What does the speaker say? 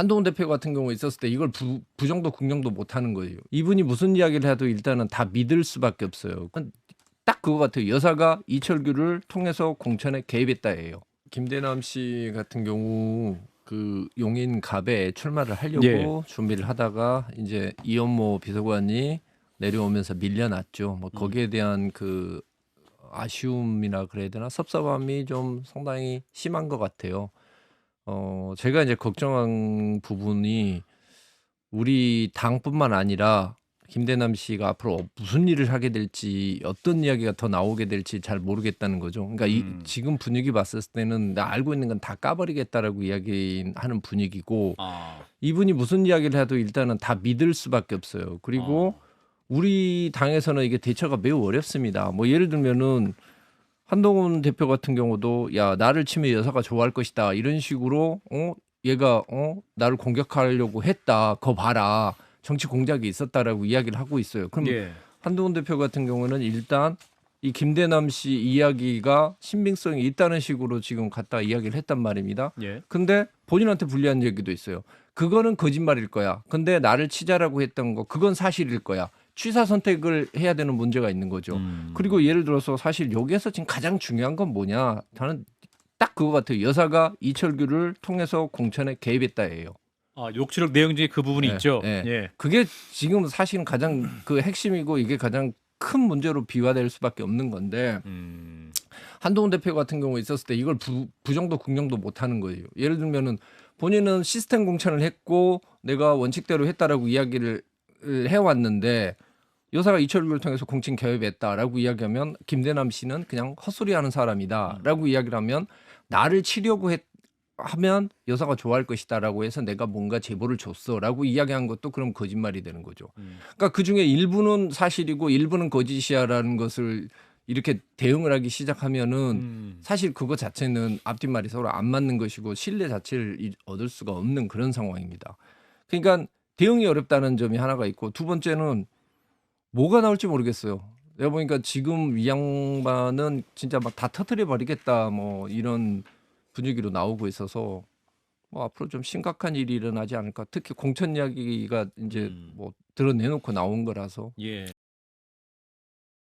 한동훈 대표 같은 경우에 있었을 때 이걸 부, 부정도 긍정도 못 하는 거예요. 이분이 무슨 이야기를 해도 일단은 다 믿을 수밖에 없어요. 딱 그거 같아요. 여사가 이철규를 통해서 공천에 개입했다예요. 김대남 씨 같은 경우 그 용인 갑에 출마를 하려고 예. 준비를 하다가 이제 이현모 비서관이 내려오면서 밀려났죠. 뭐 거기에 대한 그 아쉬움이나 그래야 되나 섭섭함이 좀 상당히 심한 것 같아요. 어 제가 이제 걱정한 부분이 우리 당뿐만 아니라 김대남 씨가 앞으로 무슨 일을 하게 될지 어떤 이야기가 더 나오게 될지 잘 모르겠다는 거죠. 그러니까 이, 음. 지금 분위기 봤을 때는 나 알고 있는 건 다 까버리겠다라고 이야기하는 분위기고 아, 이분이 무슨 이야기를 해도 일단은 다 믿을 수밖에 없어요. 그리고 어. 우리 당에서는 이게 대처가 매우 어렵습니다. 뭐 예를 들면은 한동훈 대표 같은 경우도 야 나를 치면 여사가 좋아할 것이다 이런 식으로 어 얘가 어 나를 공격하려고 했다 거 봐라 정치 공작이 있었다라고 이야기를 하고 있어요. 그럼 예. 한동훈 대표 같은 경우는 일단 이 김대남 씨 이야기가 신빙성이 있다는 식으로 지금 갖다 이야기를 했단 말입니다. 예. 근데 본인한테 불리한 얘기도 있어요. 그거는 거짓말일 거야. 근데 나를 치자라고 했던 거 그건 사실일 거야. 취사 선택을 해야 되는 문제가 있는 거죠. 음. 그리고 예를 들어서 사실 여기에서 지금 가장 중요한 건 뭐냐? 저는 딱 그거 같아요. 여사가 이철규를 통해서 공천에 개입했다예요. 아, 욕실록 내용 중에 그 부분이 예, 있죠. 예. 예. 그게 지금 사실은 가장 그 핵심이고 이게 가장 큰 문제로 비화될 수밖에 없는 건데 음. 한동훈 대표 같은 경우에 있었을 때 이걸 부, 부정도 긍정도 못 하는 거예요. 예를 들면은 본인은 시스템 공천을 했고 내가 원칙대로 했다라고 이야기를 해왔는데 여사가 이철규를 통해서 공천 개입했다라고 이야기하면 김대남 씨는 그냥 헛소리하는 사람이다라고 이야기를 하면 나를 치려고 했 하면 여사가 좋아할 것이다라고 해서 내가 뭔가 제보를 줬어라고 이야기한 것도 그럼 거짓말이 되는 거죠. 음. 그러니까 그 중에 일부는 사실이고 일부는 거짓이야라는 것을 이렇게 대응을 하기 시작하면은 음. 사실 그거 자체는 앞뒷말이 서로 안 맞는 것이고 신뢰 자체를 이- 얻을 수가 없는 그런 상황입니다. 그러니까 대응이 어렵다는 점이 하나가 있고 두 번째는 뭐가 나올지 모르겠어요. 내가 보니까 지금 이 양반은 진짜 막 다 터트려 버리겠다 뭐 이런 분위기로 나오고 있어서 뭐 앞으로 좀 심각한 일이 일어나지 않을까. 특히 공천 이야기가 이제 음. 뭐 드러내놓고 나온 거라서 예.